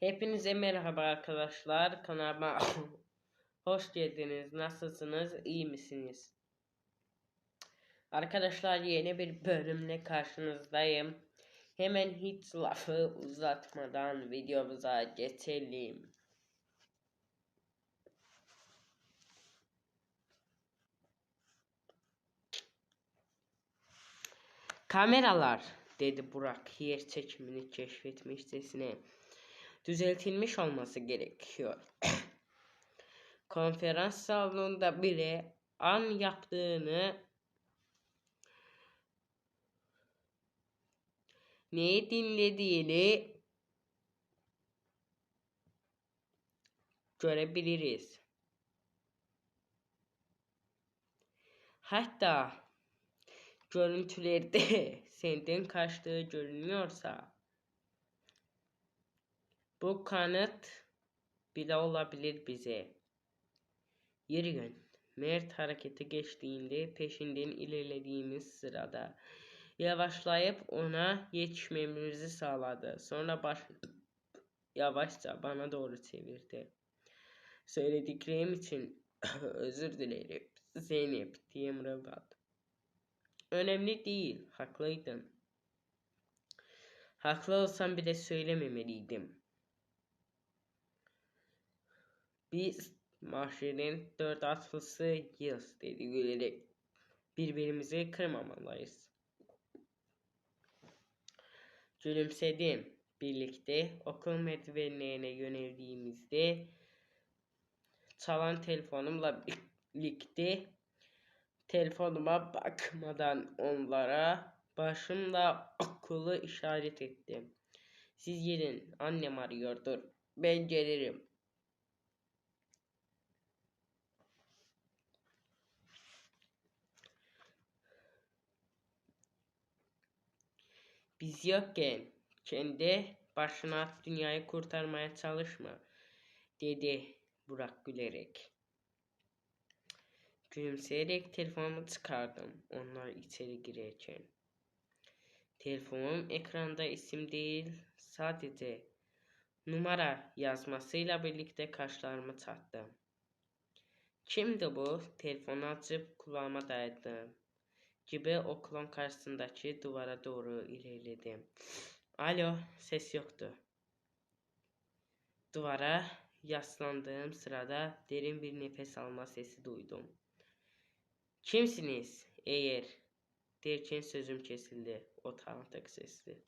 Hepinize merhaba arkadaşlar. Kanalıma hoş geldiniz. Nasılsınız? İyi misiniz? Arkadaşlar yeni bir bölümle karşınızdayım. Hemen hiç lafı uzatmadan videomuza geçelim. Kameralar dedi Burak yer çekimini keşfetmişçesine. Düzeltilmiş olması gerekiyor. Konferans salonunda bile an yaptığını neyi dinlediğini görebiliriz. Hatta görüntülerde senden kaçtığı görünüyorsa bu kanıt bile olabilir bize. Yürüyün. Mert harekete geçtiğinde peşinden ilerlediğimiz sırada yavaşlayıp ona yetişmemizi sağladı. Sonra baş yavaşça bana doğru çevirdi. Söylediklerim için özür dilerim Zeynep diye mırıldandı. Önemli değil, haklıydın. Haklı olsam bile söylememeliydim. Biz mahşerin dört atlısı,yız dedi gülerek. Birbirimizi kırmamalıyız. Gülümsedim. Birlikte okul merdivenlerine yöneldiğimizde çalan telefonumla birlikte telefonuma bakmadan onlara başımla okulu işaret ettim. Siz gidin annem arıyordur. Ben gelirim. Biz yokken kendi başına dünyayı kurtarmaya çalışma dedi Burak gülerek. Gülümseyerek telefonumu çıkardım onlar içeri girerken. Telefonum ekranda isim değil sadece numara yazmasıyla birlikte kaşlarımı çattım. Kimdi bu? Telefonu açıp kulağıma dayadım gibi okulun karşısındaki duvara doğru ilerledim. Alo, ses yoktu. Duvara yaslandığım sırada derin bir nefes alma sesi duydum. Kimsiniz? Eğer derken sözüm kesildi. O tanıdık sesli.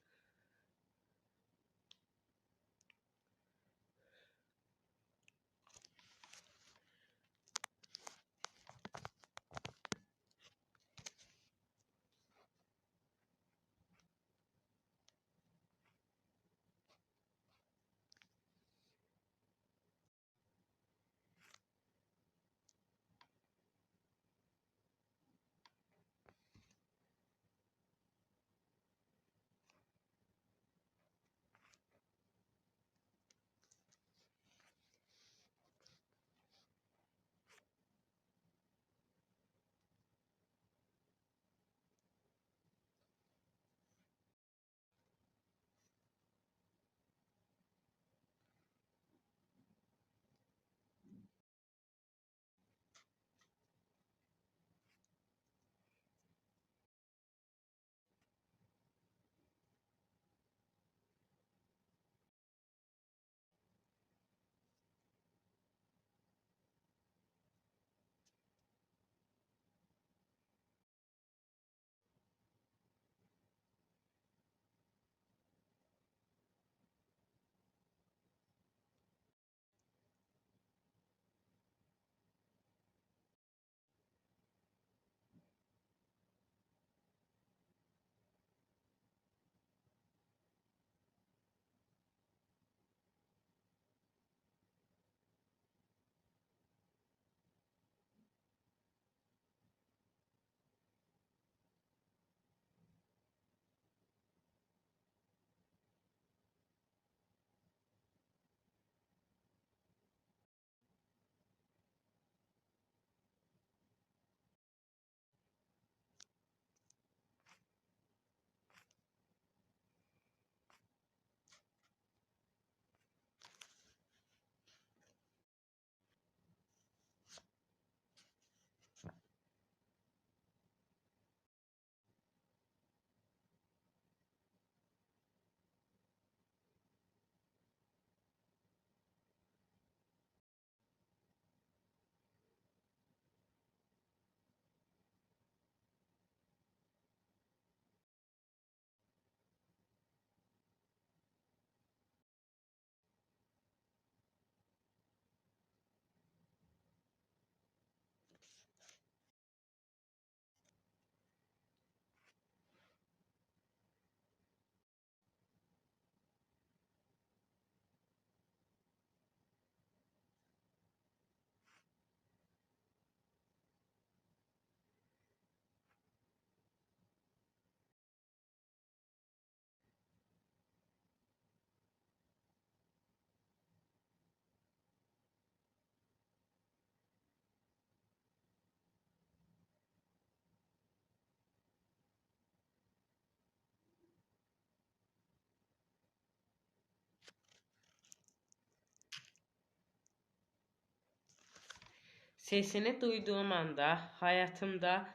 Sesini duyduğum anda hayatımda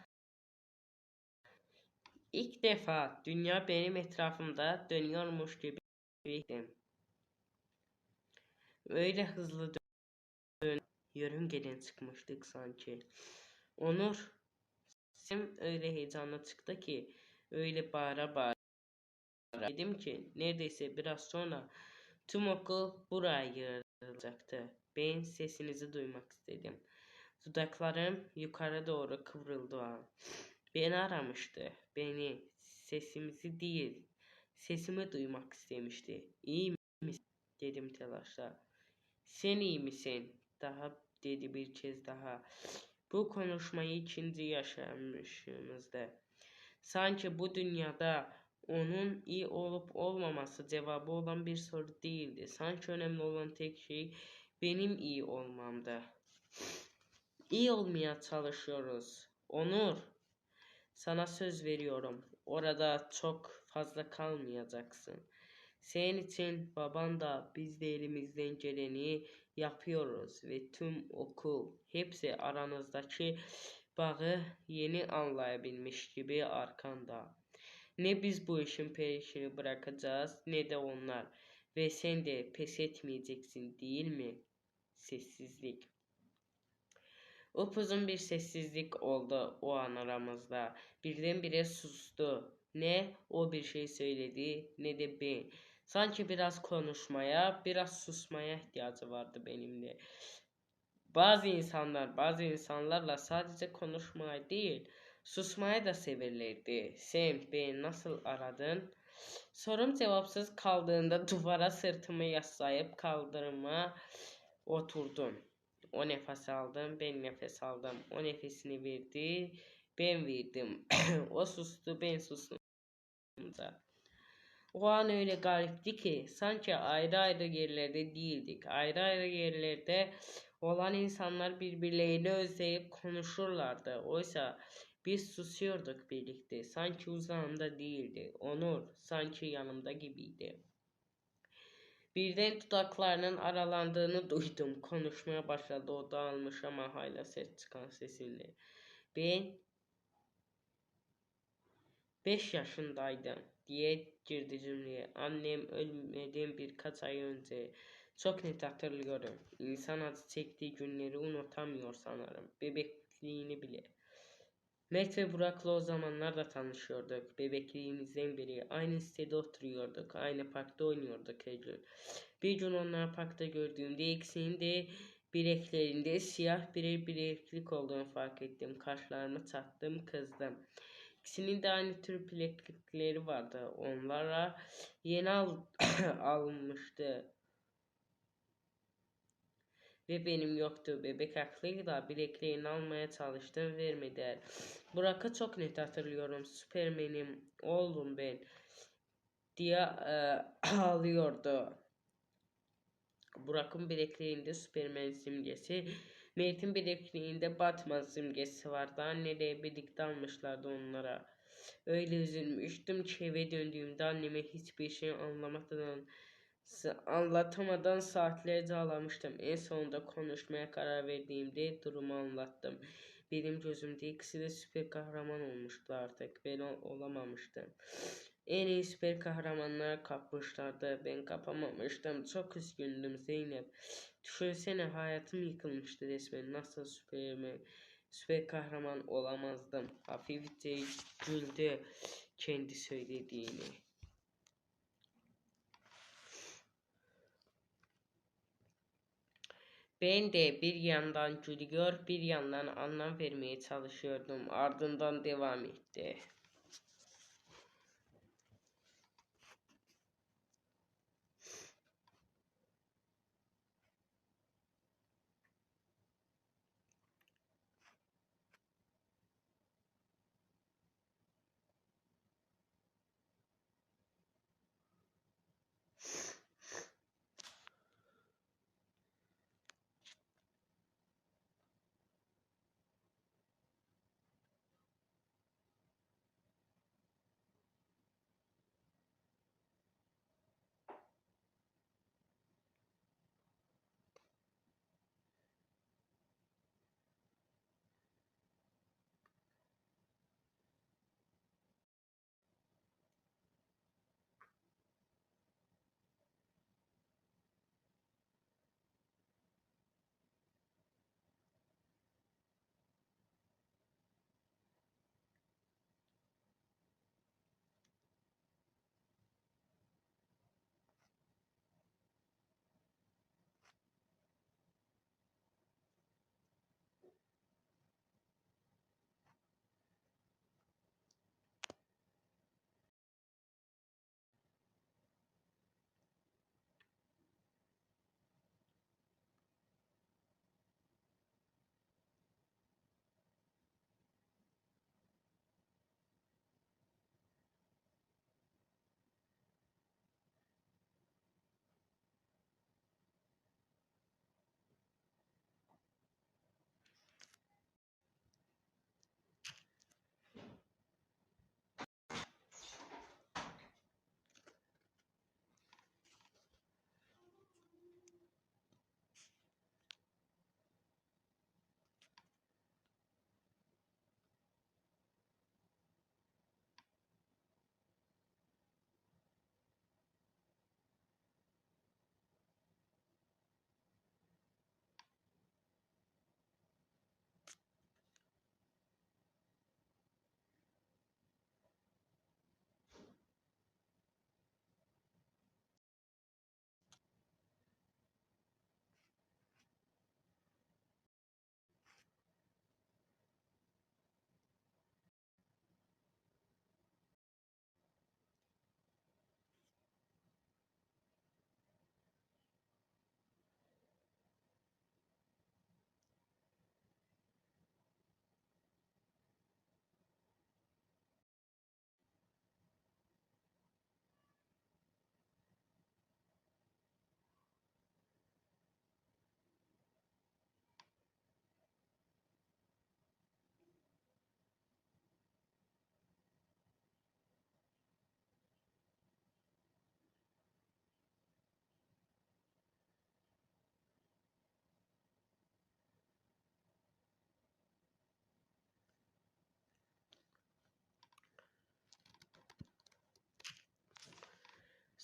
ilk defa dünya benim etrafımda dönüyormuş gibiydim. Öyle hızlı dön yörüngeden çıkmıştık sanki. Onur sesim öyle heyecanla çıktı ki öyle bağıra bağıra dedim ki neredeyse biraz sonra tüm okul buraya yığılacaktı. Ben sesinizi duymak istedim. Dudaklarım yukarı doğru kıvrıldı. Beni aramıştı. Beni sesimizi değil sesimi duymak istemişti. İyi misin? dedim telaşla. Sen iyi misin? Daha dedi bir kez daha. Bu konuşmayı ikinci yaşamışımızda. Sanki bu dünyada onun iyi olup olmaması cevabı olan bir soru değildi. Sanki önemli olan tek şey benim iyi olmamdı. İyi olmaya çalışıyoruz. Onur, sana söz veriyorum. Orada çok fazla kalmayacaksın. Senin için baban da biz de elimizden geleni yapıyoruz ve tüm okul hepsi aranızdaki bağı yeni anlayabilmiş gibi arkanda. Ne biz bu işin peşini bırakacağız ne de onlar. Ve sen de pes etmeyeceksin değil mi? Sessizlik. Upuzun bir sessizlik oldu o an aramızda. Birdenbire sustu. Ne o bir şey söyledi ne de ben. Sanki biraz konuşmaya, biraz susmaya ihtiyacı vardı benimle. Bazı insanlar, bazı insanlarla sadece konuşmaya değil, susmaya da severlerdi. Sen beni nasıl aradın? Sorum cevapsız kaldığında duvara sırtımı yaslayıp kaldırıma oturdum. O nefes aldım, ben nefes aldım. O nefesini verdi, ben verdim. o sustu, ben sustum. O an öyle garipti ki sanki ayrı ayrı yerlerde değildik. Ayrı ayrı yerlerde olan insanlar birbirlerini özleyip konuşurlardı. Oysa biz susuyorduk birlikte. Sanki uzağımda değildi. Onur sanki yanımda gibiydi. Birden dudaklarının aralandığını duydum. Konuşmaya başladı o dağılmış ama hala ses çıkan sesiyle. Ben 5 yaşındaydım diye girdi cümleye. Annem ölmeden birkaç ay önce çok net hatırlıyorum. İnsan acı çektiği günleri unutamıyor sanırım. Bebekliğini bile. Met ve Burak'la o zamanlar da tanışıyorduk. Bebekliğimizden beri aynı sitede oturuyorduk. Aynı parkta oynuyorduk Eylül. Bir gün onları parkta gördüğümde ikisinin de bileklerinde siyah birer bileklik olduğunu fark ettim. Kaşlarımı çattım, kızdım. İkisinin de aynı tür bileklikleri vardı. Onlara yeni al almıştı. Ve benim yoktu. Bebek haklıydı da bilekliğini almaya çalıştım vermediler. Burak'ı çok net hatırlıyorum. Süpermenim oldum ben diye e, ağlıyordu. Burak'ın bilekliğinde Süpermen simgesi Mert'in bilekliğinde Batman simgesi vardı. Anneleri birlikte almışlardı onlara. Öyle üzülmüştüm ki eve döndüğümde anneme hiçbir şey anlamadan anlatamadan saatlerce ağlamıştım. En sonunda konuşmaya karar verdiğimde durumu anlattım. Benim gözümde ikisi de süper kahraman olmuştu artık. Ben ol olamamıştım. En iyi süper kahramanlar kapmışlardı. Ben kapamamıştım. Çok üzgündüm Zeynep. Düşünsene hayatım yıkılmıştı resmen. Nasıl süpermen, süper kahraman olamazdım. Hafifçe güldü kendi söylediğini. Ben de bir yandan gülüyor bir yandan anlam vermeye çalışıyordum. Ardından devam etti.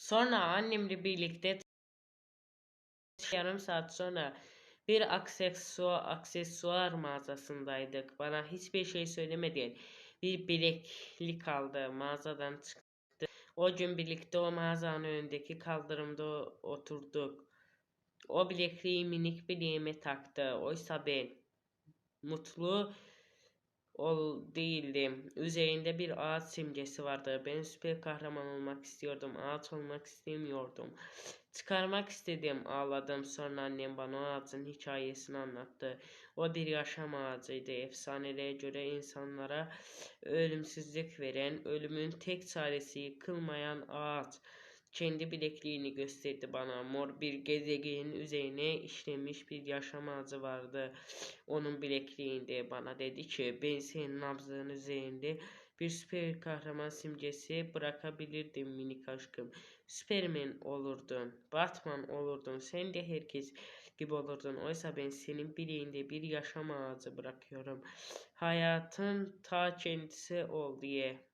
Sonra annemle birlikte yarım saat sonra bir aksesuar, aksesuar mağazasındaydık. Bana hiçbir şey söylemeden bir bileklik aldı. Mağazadan çıktı. O gün birlikte o mağazanın önündeki kaldırımda oturduk. O bilekliği minik bileğime taktı. Oysa ben mutlu ol değildim. Üzerinde bir ağaç simgesi vardı. Ben süper kahraman olmak istiyordum. Ağaç olmak istemiyordum. Çıkarmak istedim. Ağladım. Sonra annem bana o ağacın hikayesini anlattı. O bir yaşam ağacıydı. Efsanelere göre insanlara ölümsüzlük veren, ölümün tek çaresi yıkılmayan ağaç. Kendi bilekliğini gösterdi bana. Mor bir gezegenin üzerine işlemiş bir yaşam ağacı vardı. Onun bilekliğinde bana dedi ki ben senin nabzının üzerinde bir süper kahraman simgesi bırakabilirdim minik aşkım. Superman olurdun, Batman olurdun, sen de herkes gibi olurdun. Oysa ben senin bileğinde bir yaşam ağacı bırakıyorum. Hayatın ta kendisi ol diye.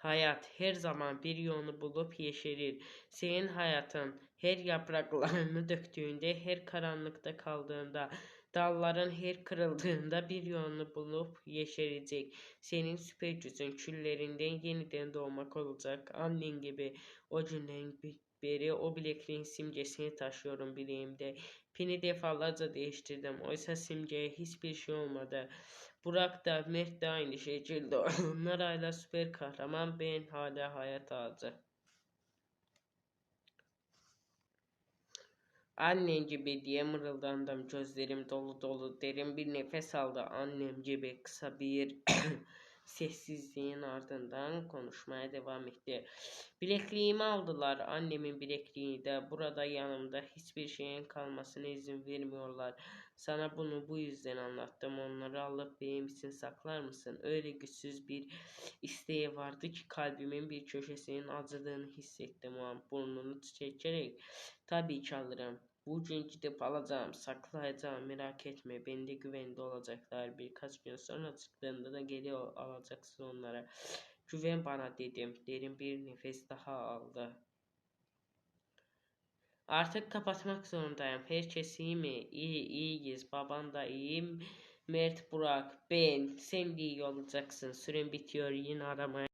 Hayat her zaman bir yolunu bulup yeşerir. Senin hayatın her yapraklarını döktüğünde, her karanlıkta kaldığında, dalların her kırıldığında bir yolunu bulup yeşerecek. Senin süper gücün küllerinden yeniden doğmak olacak. Annen gibi o günden beri o bilekliğin simgesini taşıyorum bileğimde. Pini defalarca değiştirdim. Oysa simgeye hiçbir şey olmadı. Burak da Mert de aynı şekilde. Onlar hala süper kahraman. Ben hala hayat ağacı. Annen gibi diye mırıldandım. Gözlerim dolu dolu. Derin bir nefes aldı. Annem gibi kısa bir Sessizliğin ardından konuşmaya devam etti. Bilekliğimi aldılar. Annemin bilekliği de burada yanımda hiçbir şeyin kalmasına izin vermiyorlar. Sana bunu bu yüzden anlattım. Onları alıp benim için saklar mısın? Öyle güçsüz bir isteği vardı ki kalbimin bir köşesinin acıdığını hissettim. Burnunu çekerek tabii ki alırım. Bugün gidip alacağım, saklayacağım merak etme. Bende güvende olacaklar. Birkaç gün sonra çıktığında da geri alacaksın onlara. Güven bana dedim. Derin bir nefes daha aldı. Artık kapatmak zorundayım. Herkes iyi mi? İyi, iyiyiz. Baban da iyi. Mert, Burak, ben. Sen de iyi olacaksın. Süren bitiyor. Yine aramaya